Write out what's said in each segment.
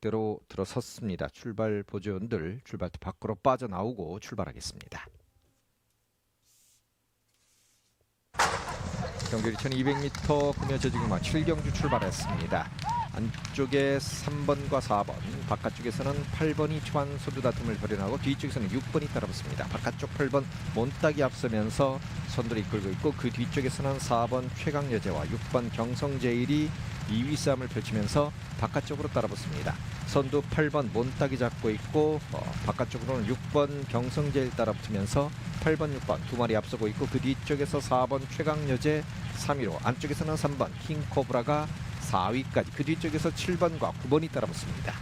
대로 들어섰습니다. 출발 보조원들 출발대 밖으로 빠져나오고 출발하겠습니다. 경距离 1200m 구매저 지금 7경주 출발했습니다. 안쪽에 3번과 4번, 바깥쪽에서는 8번이 초반 소두 다툼을 벌여나고 뒤쪽에서는 6번이 따라붙습니다. 바깥쪽 8번 몬딱이 앞서면서 선두를 이끌고 있고 그 뒤쪽에서는 4번 최강여제와 6번 경성제일이 2위 싸움을 펼치면서 바깥쪽으로 따라붙습니다. 선두 8번 몬딱이 잡고 있고 어, 바깥쪽으로는 6번 경성제일 따라붙으면서 8번, 6번 두 마리 앞서고 있고 그 뒤쪽에서 4번 최강여제 3위로 안쪽에서는 3번 킹코브라가 4위까지 그 뒤쪽에서 7번과 9번이 따라붙습니다.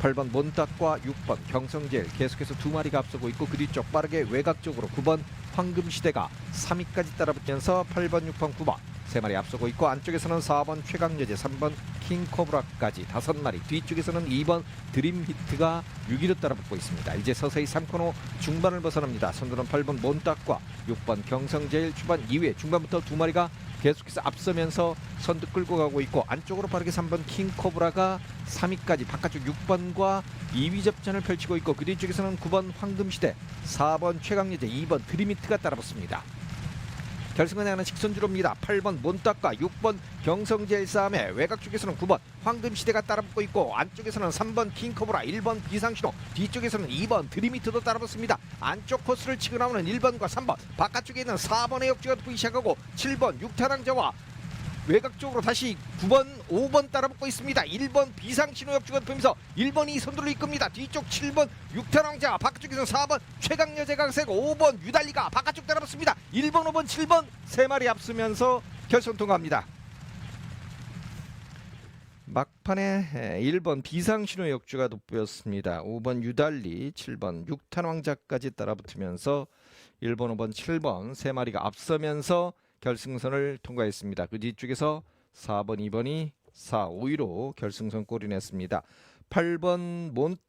8번 몬탁과 6번 경성제일 계속해서 두 마리가 앞서고 있고 그 뒤쪽 빠르게 외곽 쪽으로 9번 황금시대가 3위까지 따라붙면서 8번, 6번, 9번 세 마리 앞서고 있고 안쪽에서는 4번 최강여제, 3번 킹코브라까지 다섯 마리 뒤쪽에서는 2번 드림히트가 6위로 따라붙고 있습니다. 이제 서서히 3코너 중반을 벗어납니다. 선두는 8번 몬탁과 6번 경성제일 초반 2회 중반부터 두 마리가 계속해서 앞서면서 선두 끌고 가고 있고 안쪽으로 빠르게 3번 킹코브라가 3위까지 바깥쪽 6번과 2위 접전을 펼치고 있고 그 뒤쪽에서는 9번 황금시대, 4번 최강여제, 2번 드리미트가 따라붙습니다. 결승선에 하는 직선주로입니다. 8번 몬탁과 6번 경성제일 싸움에 외곽 쪽에서는 9번 황금시대가 따라붙고 있고 안쪽에서는 3번 킹코브라 1번 비상신호 뒤쪽에서는 2번 드리미트도 따라붙습니다. 안쪽 코스를 치고 나오는 1번과 3번 바깥쪽에 있는 4번의 역주가 붙기 시작하고 7번 육타랑자와 외곽 쪽으로 다시 9번, 5번 따라붙고 있습니다. 1번 비상신호 역주가 덮으면서 1번이 선두를 이끕니다. 뒤쪽 7번 육탄왕자 바깥쪽에서 4번 최강여제가 세고 5번 유달리가 바깥쪽 따라붙습니다. 1번, 5번, 7번 세 마리 앞서면서 결선 통과합니다. 막판에 1번 비상신호 역주가 돋보였습니다. 5번 유달리, 7번 육탄왕자까지 따라붙으면서 1번, 5번, 7번 세 마리가 앞서면서 결승선을 통과했습니다. 그 뒤쪽에서 4번, 2번이 4, 5위로 결승선 골이 냈습니다. 8번 몬따